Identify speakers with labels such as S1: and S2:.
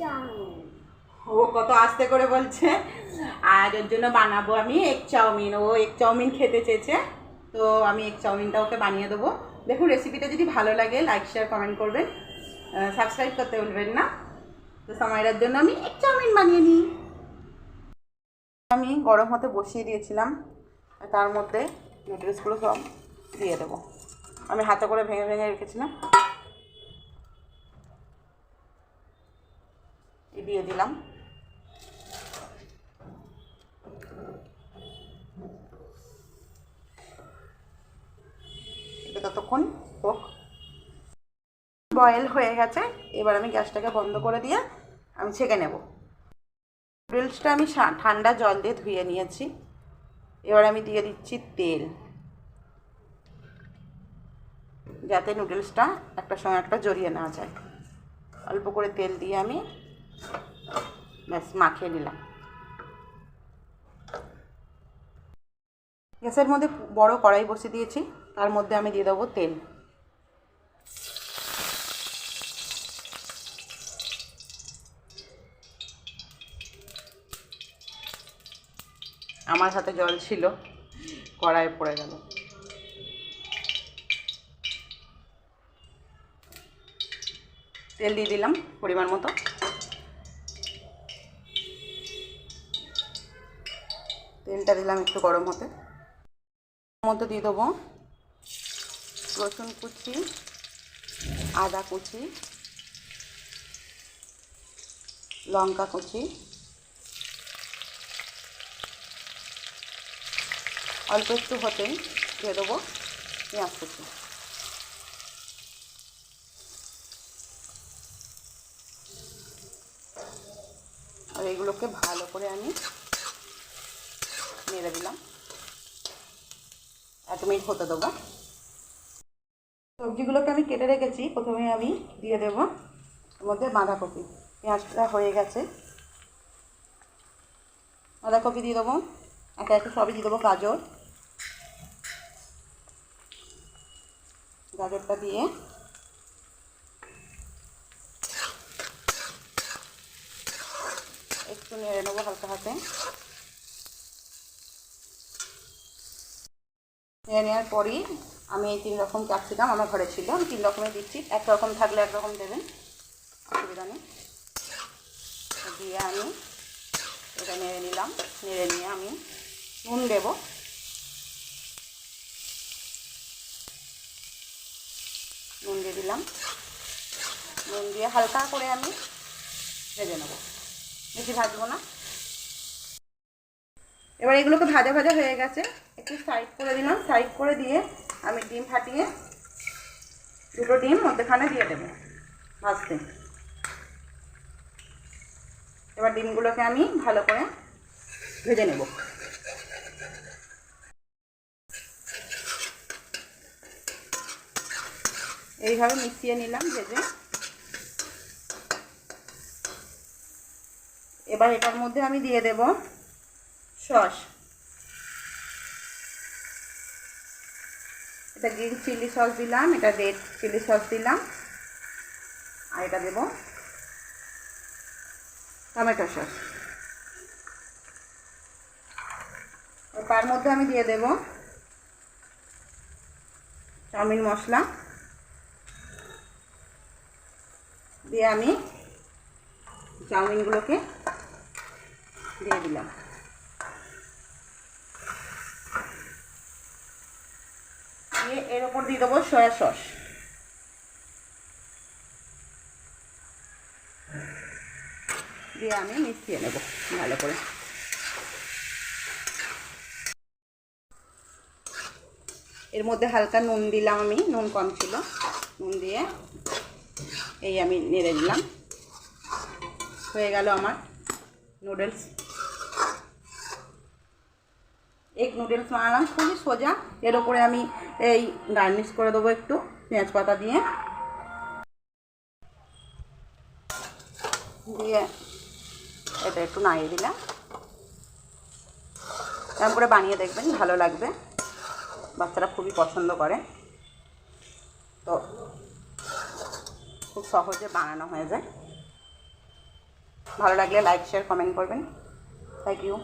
S1: Chowmein
S2: ও, কত আস্তে করে বলছে। আর ওর জন্য বানাবো আমি এগ চাউমিন। ও এগ চাউমিন খেতে চেয়েছে, তো আমি এগ চাউমিনটা ওকে বানিয়ে দেবো। দেখুন রেসিপিটা যদি ভালো লাগে লাইক শেয়ার কমেন্ট করবেন। সাবস্ক্রাইব করতে ভুলবেন না। তো সময়টার জন্য আমি এগ চাউমিন বানিয়ে নিই। আমি গরম হতে বসিয়ে দিয়েছিলাম তার মধ্যে নুডলসগুলো সব দিয়ে দেবো। আমি হাতে করে ভেঙে ভেঙে রেখেছিলাম। দিয়ে দিলাম। এটা ততক্ষণ হোক। বয়েল হয়ে গেছে। এবার আমি গ্যাসটাকে বন্ধ করে দিয়ে আমি ছেঁকে নেব। নুডলসটা আমি ঠান্ডা জল দিয়ে ধুয়ে নিয়েছি। এবার আমি দিয়ে দিচ্ছি তেল। যাতে নুডলসটা একটা সময় একটা জড়িয়ে না যায়। অল্প করে তেল দিয়ে আমি ব্যাস মাখিয়ে নিলাম। গ্যাসের মধ্যে বড় কড়াই বসিয়ে দিয়েছি, তার মধ্যে আমি দিয়ে দেবো তেল। আমার হাতে জল ছিল, কড়াইয়ে পড়ে গেল। তেল দিয়ে দিলাম পরিমাণ মতো। তেলটা দিলাম একটু গরম হতে। মধ্যে দিয়ে দেবো রসুন কুচি, আদা কুচি, লঙ্কা কুচি, অল্প একটু হতেই দিয়ে দেবো পেঁয়াজ কুচি। আর এগুলোকে ভালো করে আমি নেড়ে দিলাম। এক মিনিট হতে দেবো। সবজিগুলোকে আমি কেটে রেখেছি। প্রথমে আমি দিয়ে দেবো। মধ্যে বাঁধাকপি। পেঁয়াজটা হয়ে গেছে। বাঁধাকপি দিয়ে দেবো। একে একে সবই দিয়ে দেবো। গাজর। গাজরটা দিয়ে একটু নেড়ে নেব হালকা হাতে। নেড়ে নেওয়ার পরই আমি এই তিন রকম ক্যাপসিকাম আমার ঘরে ছিল। আমি তিন রকমের দিচ্ছি। এক রকম থাকলে এক রকম দেবেন। অসুবিধা নেই। দিয়ে আমি এটা নেড়ে নিলাম। নেড়ে নিয়ে আমি নুন দেবো। নুন দিয়ে দিলাম। নুন দিয়ে হালকা করে আমি ভেজে নেব। বেশি ভাজবো না। এবার এগুলোকে ভাজা ভাজা হয়ে গেছে। একটু সাইড করে দিলাম। সাইড করে দিয়ে আমি ডিম ফাটিয়ে দুটো ডিম মধ্যেখানে দিয়ে দেবো। ভাজতে। এবার ডিমগুলোকে আমি ভালো করে ভেজে নেব। এইভাবে মিশিয়ে নিলাম ভেজে। এবার এটার মধ্যে আমি দিয়ে দেব সস। এটা গ্রিন চিলি সস দিলাম, এটা রেড চিলি সস দিলাম, আর এটা দেব টমেটো সস। তার মধ্যে আমি দিয়ে দেব চাউমিন মশলা। দিয়ে আমি চাউমিনগুলোকে দিয়ে দিলাম। দিয়ে এর ওপর দিয়ে দেবো সয়া সস। দিয়ে আমি মিশিয়ে নেব ভালো করে। এর মধ্যে হালকা নুন দিলাম আমি, নুন কম ছিল। নুন দিয়ে এই আমি নেড়ে দিলাম হয়ে গেল আমার নুডলস। এগ নুডলস বানালাম, খুবই সোজা। এর ওপরে আমি এই গার্নিশ করে দেবো একটু পেঁয়াজ পাতা দিয়ে। দিয়ে এটা একটু নাড়িয়ে দিলাম। এরকম করে বানিয়ে দেখবেন ভালো লাগবে। বাচ্চারা খুবই পছন্দ করে। তো খুব সহজে বানানো হয়ে যায়। ভালো লাগলে লাইক শেয়ার কমেন্ট করবেন। Thank you